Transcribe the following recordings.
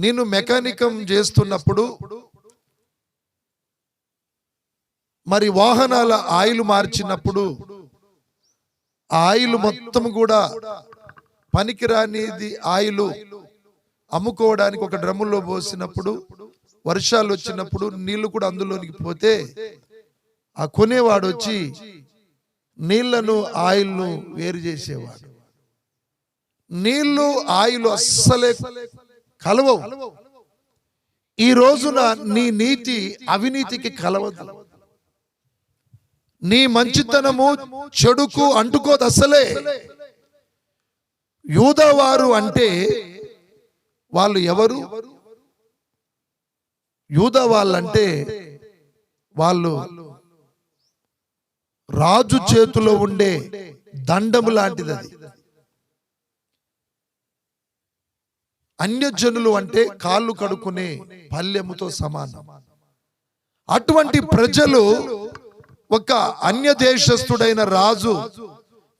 నేను మెకానికం చేస్తున్నప్పుడు మరి వాహనాల ఆయిల్ మార్చినప్పుడు ఆయిల్ మొత్తం కూడా పనికిరానిది ఆయిల్ అమ్ముకోవడానికి ఒక డ్రమ్ములో పోసినప్పుడు వర్షాలు వచ్చినప్పుడు నీళ్ళు కూడా అందులోనికి పోతే ఆ కొనేవాడు వచ్చి నీళ్ళను ఆయిల్ను వేరు చేసేవాడు. నీళ్ళు ఆయిల్ అస్సలే కలవవు. ఈ రోజున నీ నీతి అవినీతికి కలవదు. నీ మంచితనము చెడుకు అంటుకోదు అసలే యూదవారు అంటే వాళ్ళు ఎవరు? యూద వాళ్ళంటే వాళ్ళు రాజు చేతిలో ఉండే దండము లాంటిది అది. అన్యజనులు అంటే కాళ్ళు కడుక్కునే పల్లెముతో సమానం. అటువంటి ప్రజలు ఒక అన్య దేశస్థుడైన రాజు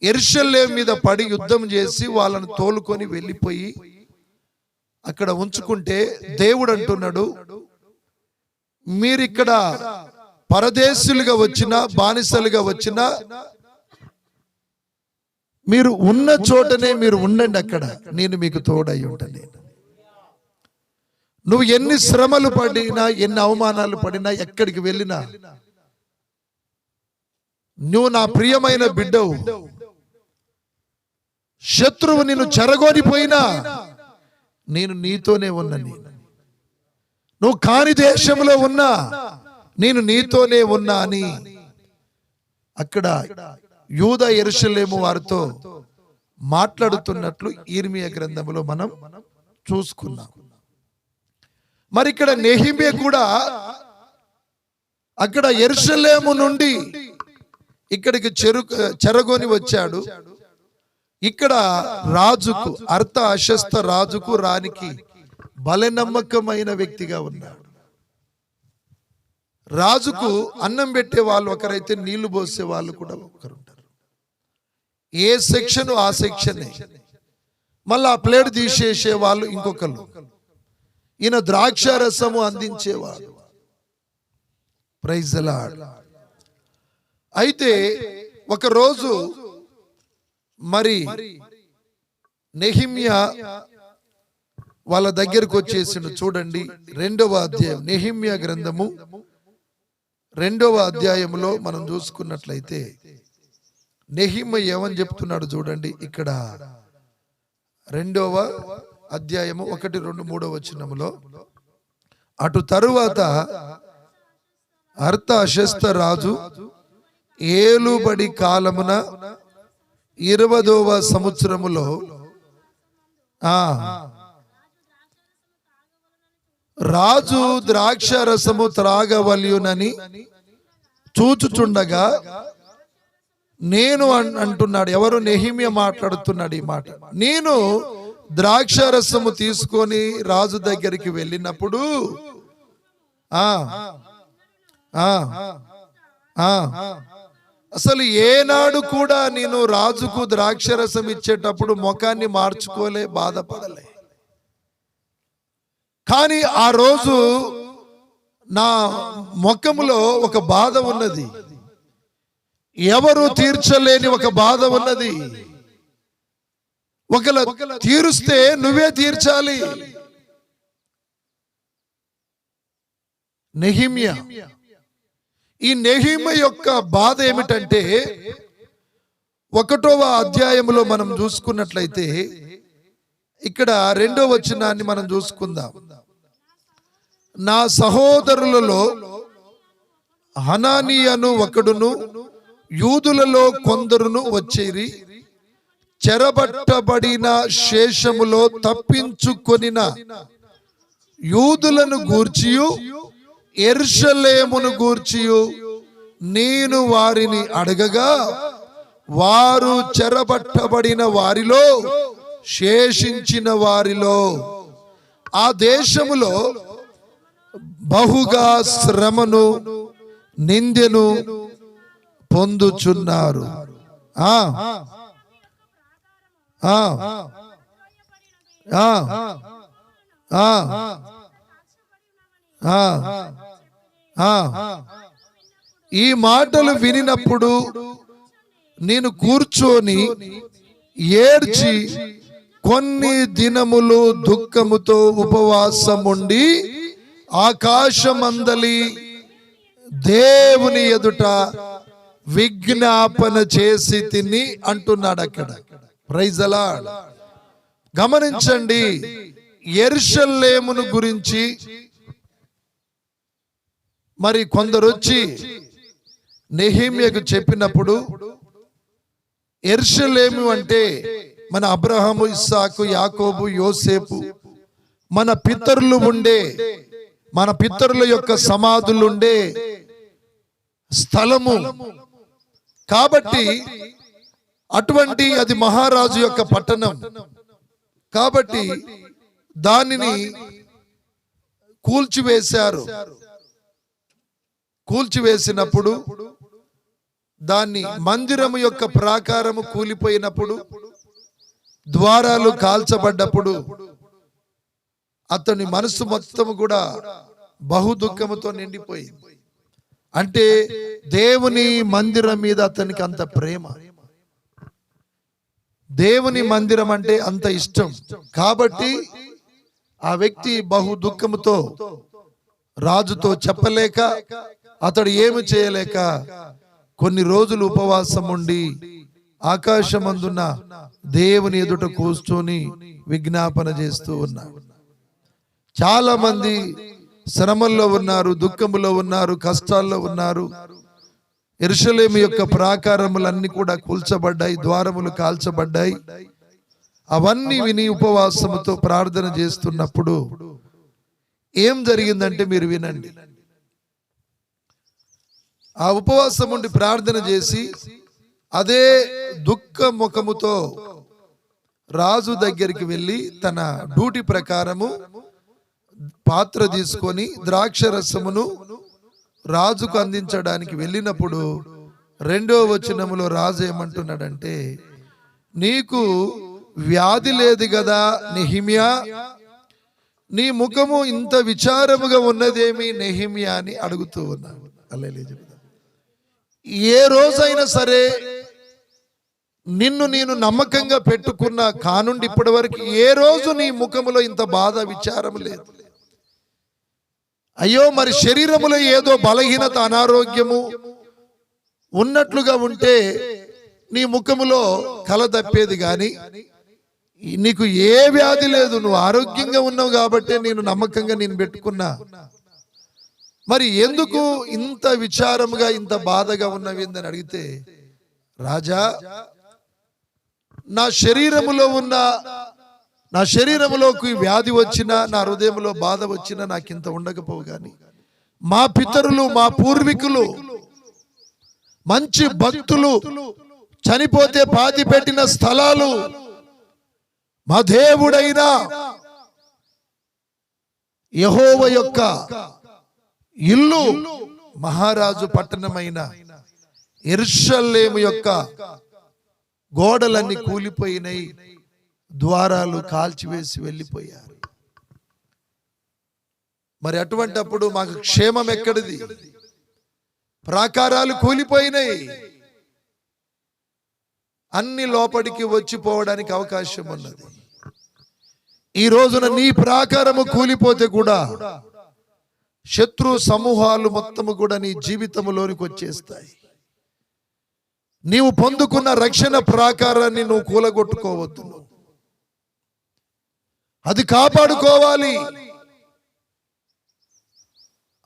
ఎర్షల్లే మీద పడి యుద్ధం చేసి వాళ్ళను తోలుకొని వెళ్ళిపోయి అక్కడ ఉంచుకుంటే దేవుడు అంటున్నాడు మీరిక్కడ పరదేశులుగా వచ్చిన బానిసలుగా వచ్చిన మీరు ఉన్న చోటనే మీరు ఉండండి అక్కడ. నేను మీకు తోడై ఉంటాను. నువ్వు ఎన్ని శ్రమలు పడినా ఎన్ని అవమానాలు పడినా ఎక్కడికి వెళ్ళినా నువ్వు నా ప్రియమైన బిడ్డవు. శత్రువు నిన్ను చెరగొనిపోయినా నేను నీతోనే ఉన్నా నువ్వు కాని దేశంలో ఉన్నా నేను నీతోనే ఉన్నా అని. అక్కడ యూద ఎరుసలేము వారితో మాట్లాడుతున్నట్లు ఈర్మియ గ్రంథంలో మనం చూసుకున్నాం. మరి ఇక్కడ నెహిమే కూడా అక్కడ ఎరుషలేము నుండి ఇక్కడికి చెరు చెరగొని వచ్చాడు. ఇక్కడ రాజుకు అర్థ అశస్త రాజుకు రానికి బలనమ్మకమైన వ్యక్తిగా ఉన్నాడు. రాజుకు అన్నం పెట్టే వాళ్ళు ఒకరైతే నీళ్ళు పోసే వాళ్ళు కూడా ఒకరు ఉంటారు. ఏ సెక్షన్ ఆ సెక్షనే. మళ్ళీ ఆ ప్లేట్ తీసేసే వాళ్ళు ఇంకొకరు ఈయన ద్రాక్ష రసము అందించేవాడు ప్రైజ్ లాడ్ అయితే ఒకరోజు మరి నెహిమ్య వాళ్ళ దగ్గరకు వచ్చేసిండు. చూడండి రెండవ అధ్యాయం. నెహిమ్య గ్రంథము రెండవ అధ్యాయంలో మనం చూసుకున్నట్లయితే నెహిమ్మ ఏమని చెప్తున్నాడు చూడండి. ఇక్కడ రెండవ అధ్యాయము ఒకటి రెండు మూడవ వచనములో అటు తరువాత అర్థ అశస్త రాజు ఏలుబడి కాలమున ఇరవదవ సంవత్సరములో ఆ రాజు ద్రాక్ష రసము త్రాగవల్యునని చూచుచుండగా నేను అంటున్నాడు. ఎవరు నెహిమ్య మాట్లాడుతున్నాడు ఈ మాట. నేను ద్రాక్షారసము తీసుకొని రాజు దగ్గరికి వెళ్ళినప్పుడు ఆ అసలు ఏనాడు కూడా నేను రాజుకు ద్రాక్షరసం ఇచ్చేటప్పుడు ముఖాన్ని మార్చుకోలే బాధపడలే. కానీ ఆ రోజు నా ముఖములో ఒక బాధ ఉన్నది. ఎవరు తీర్చలేని ఒక బాధ ఉన్నది. ఒకల తీరుస్తే నువ్వే తీర్చాలి. నెహిమ్యా. ఈ నెహిమ యొక్క బాధ ఏమిటంటే ఒకటవ అధ్యాయములో మనం చూసుకున్నట్లయితే ఇక్కడ రెండో వచనాన్ని మనం చూసుకుందాం. నా సహోదరులలో హనానియను ఒకడును యూదులలో కొందరును వచ్చేరి. చెరబట్టబడిన శేషములో తప్పించుకొనిన యూదులను గూర్చియు ఎర్షలేమును గూర్చియు నేను వారిని అడగగా వారు చెరబట్టబడిన వారిలో శేషించిన వారిలో ఆ దేశములో బహుగా శ్రమను నిందెను పొందుచున్నారు ఆ ఆ. ఈ మాటలు వినినప్పుడు నేను కూర్చొని ఏడ్చి కొన్ని దినములు దుఃఖముతో ఉపవాసం ఉండి ఆకాశమందలి దేవుని ఎదుట విజ్ఞాపన చేసి తిని అంటున్నాడు అక్కడ ప్రైజలా గమనించండి ఎర్షల్లేమును గురించి మరి కొందరు వచ్చి నెహీమియకు చెప్పినప్పుడు ఎర్షలేము అంటే మన అబ్రహము ఇస్సాకు యాకోబు యోసేపు మన పితరులు ఉండే మన పితరుల యొక్క సమాధులు ఉండే స్థలము. కాబట్టి అటువంటి అది మహారాజు యొక్క పట్టణం. కాబట్టి దానిని కూల్చివేశారు. కూల్చివేసినప్పుడు దాన్ని మందిరము యొక్క ప్రాకారము కూలిపోయినప్పుడు ద్వారాలు కాల్చబడ్డప్పుడు అతని మనసు మొత్తం కూడా బహు దుఃఖముతో నిండిపోయింది. అంటే దేవుని మందిరం మీద అతనికి అంత ప్రేమ. దేవుని మందిరం అంటే అంత ఇష్టం. కాబట్టి ఆ వ్యక్తి బహు దుఃఖముతో రాజుతో చెప్పలేక అతడు ఏమి చేయలేక కొన్ని రోజులు ఉపవాసం ఉండి ఆకాశమందున్న దేవుని ఎదుట కూర్చొని విజ్ఞాపన చేస్తూ ఉన్నాడు చాలా మంది శ్రమల్లో ఉన్నారు దుఃఖములో ఉన్నారు కష్టాల్లో ఉన్నారు. ఎరుషలేము యొక్క ప్రాకారములన్నీ కూడా కూల్చబడ్డాయి ద్వారములు కాల్చబడ్డాయి. అవన్నీ విని ఉపవాసముతో ప్రార్థన చేస్తున్నప్పుడు ఏం జరిగిందంటే మీరు వినండి. ఆ ఉపవాసం ఉండి ప్రార్థన చేసి అదే దుఃఖ ముఖముతో రాజు దగ్గరికి వెళ్ళి తన డ్యూటీ ప్రకారము పాత్ర తీసుకొని ద్రాక్ష రసమును రాజుకు అందించడానికి వెళ్ళినప్పుడు రెండో వచనములో రాజు ఏమంటున్నాడంటే నీకు వ్యాధి లేదు కదా నెహిమియా? నీ ముఖము ఇంత విచారముగా ఉన్నదేమి నెహిమియా అని అడుగుతూ ఉన్నాడు. చెబుతా ఏ రోజైనా సరే నిన్ను నేను నమ్మకంగా పెట్టుకున్న కానుండి ఇప్పటి వరకు ఏ రోజు నీ ముఖములో ఇంత బాధ విచారం లేదు. అయ్యో మరి శరీరములో ఏదో బలహీనత అనారోగ్యము ఉన్నట్లుగా ఉంటే నీ ముఖములో కల తప్పేది గాని నీకు ఏ వ్యాధి లేదు. నువ్వు ఆరోగ్యంగా ఉన్నావు కాబట్టి నేను నమ్మకంగా నేను పెట్టుకున్నా. మరి ఎందుకు ఇంత విచారముగా ఇంత బాధగా ఉన్నవి అని అడిగితే రాజా నా శరీరములో ఉన్న నా శరీరంలోకి వ్యాధి వచ్చినా నా హృదయంలో బాధ వచ్చినా నాకు ఇంత ఉండకపోవు కానీ మా పితరులు మా పూర్వీకులు మంచి భక్తులు చనిపోతే పాతి పెట్టిన స్థలాలు మా దేవుడైన యహోవ యొక్క ఇల్లు మహారాజు పట్టణమైన ఇర్షల్లేము యొక్క గోడలన్నీ కూలిపోయినాయి ద్వారాలు కాల్చివేసి వెళ్ళిపోయారు. మరి అటువంటప్పుడు మాకు క్షేమం ఎక్కడిది? ప్రాకారాలు కూలిపోయినాయి. అన్ని లోపలికి వచ్చిపోవడానికి అవకాశం ఉన్నది. ఈ రోజున నీ ప్రాకారము కూలిపోతే కూడా శత్రు సమూహాలు మొత్తము కూడా నీ జీవితంలోనికి వచ్చేస్తాయి. నీవు పొందుకున్న రక్షణ ప్రాకారాన్ని నువ్వు కూలగొట్టుకోవద్దు. అది కాపాడుకోవాలి.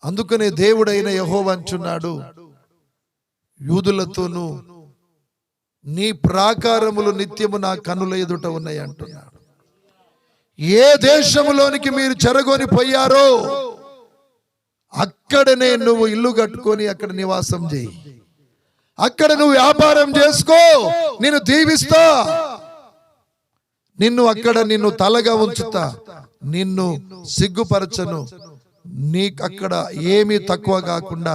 అందుకనే దేవుడైన యహోవంచున్నాడు యూదులతోనూ నీ ప్రాకారములు నిత్యము నా కనుల ఎదుట ఉన్నాయి అంటున్నాడు. ఏ దేశములోనికి మీరు చెరగొని పోయారో అక్కడనే నువ్వు ఇల్లు కట్టుకొని అక్కడ నివాసం చేయి. అక్కడ నువ్వు వ్యాపారం చేసుకో నేను దీవిస్తా. నిన్ను అక్కడ నిన్ను తలగా ఉంచుతా. నిన్ను సిగ్గుపరచను. నీకు అక్కడ ఏమీ తక్కువ కాకుండా